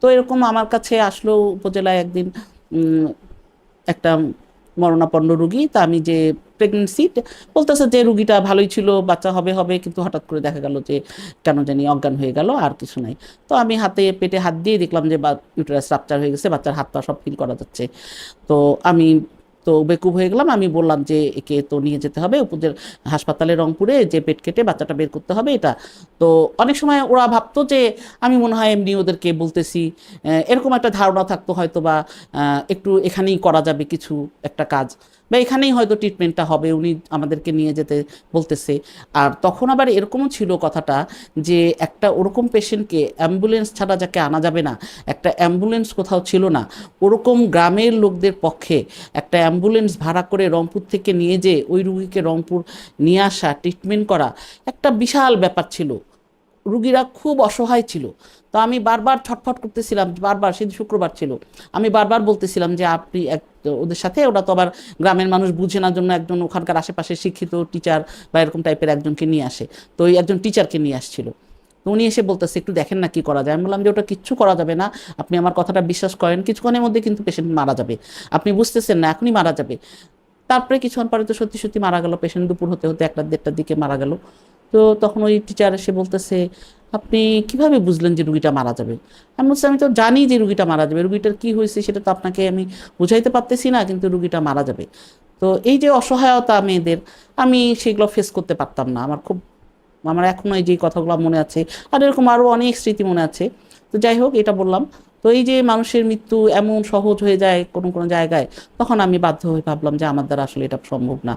তো এরকম আমার কাছে আসলো উপজেলায় একদিন একটা মরণাপন্ন রুগী। তা আমি যে প্রেগনেন্সি বলতেছে যে রুগীটা ভালোই ছিল, বাচ্চা হবে হবে, কিন্তু হঠাৎ করে দেখা গেল যে কেন জানি অজ্ঞান হয়ে গেল, আর কিছু নাই। তো আমি হাতে পেটে হাত দিয়ে দেখলাম যে বা ইউটারাস রাপচার হয়ে গেছে, বাচ্চার হাত পা সব ফিল করা যাচ্ছে। তো আমি তো বেকুব হয়ে গেলাম। আমি বললাম যে, একে তো নিয়ে যেতে হবে। উপজেলা হাসপাতালে রংপুরে যে পেট কেটে বাচ্চাটা বের করতে হবে, এটা। তো অনেক সময় ওরা ভাবতো যে, আমি মনে হয় এমনি ওদেরকে বলতেছি। এরকম একটা ধারণা থাকতো হয়তো বা একটু এখানেই করা যাবে কিছু একটা কাজ। বা এখানেই হয়তো ট্রিটমেন্টটা হবে, উনি আমাদেরকে নিয়ে যেতে বলতেছে। আর তখন আবার এরকমও ছিল কথাটা যে একটা ওরকম পেশেন্টকে অ্যাম্বুলেন্স ছাড়া যাকে আনা যাবে না, একটা অ্যাম্বুলেন্স কোথাও ছিল না, ওরকম গ্রামের লোকদের পক্ষে একটা অ্যাম্বুলেন্স ভাড়া করে রংপুর থেকে নিয়ে যে ওই রুগীকে রংপুর নিয়ে আসা ট্রিটমেন্ট করা একটা বিশাল ব্যাপার ছিল। রুগীরা খুব অসহায় ছিল। তো আমি বারবার ছটফট করতেছিলাম, বারবার, সেদিন শুক্রবার ছিল। আমি বারবার বলতেছিলাম যে, আপনি এক, ওদের সাথে, ওরা তো আবার গ্রামের মানুষ, বুঝে না জন্য একজন ওখানকার আশেপাশে শিক্ষিত টিচার বা এরকম টাইপের একজনকে নিয়ে আসে। তো ওই একজন টিচারকে নিয়ে আসছিল। তো উনি এসে বলতেছে, একটু দেখেন না কি করা যায়। আমি বললাম যে, ওটা কিচ্ছু করা যাবে না। আপনি আমার কথাটা বিশ্বাস করেন, কিছুক্ষণের মধ্যে কিন্তু পেশেন্ট মারা যাবে। আপনি বুঝতেছেন না, এখনই মারা যাবে। তারপরে কিছুক্ষণ পরে তো সত্যি সত্যি মারা গেল। পেশেন্ট দুপুর হতে হতে একটা দেড়টার দিকে মারা গেল। তো তখন ওই টিচার এসে বলতেছে, আপনি কীভাবে বুঝলেন যে রুগীটা মারা যাবে? আমি বলছি, আমি তো জানি যে রুগীটা মারা যাবে। রুগীটার কি হয়েছে সেটা তো আপনাকে আমি বুঝাইতে পারতেছি না, কিন্তু রুগীটা মারা যাবে। তো এই যে অসহায়তা মেয়েদের, আমি সেগুলো ফেস করতে পারতাম না। আমার খুব, আমার এখনও এই যে কথাগুলো মনে আছে, আর এরকম আরও অনেক স্মৃতি মনে আছে। তো যাই হোক, এটা বললাম। তো এই যে মানুষের মৃত্যু এমন সহজ হয়ে যায় কোনো কোনো জায়গায়, তখন আমি বাধ্য হয়ে ভাবলাম যে আমার দ্বারা আসলে এটা সম্ভব না।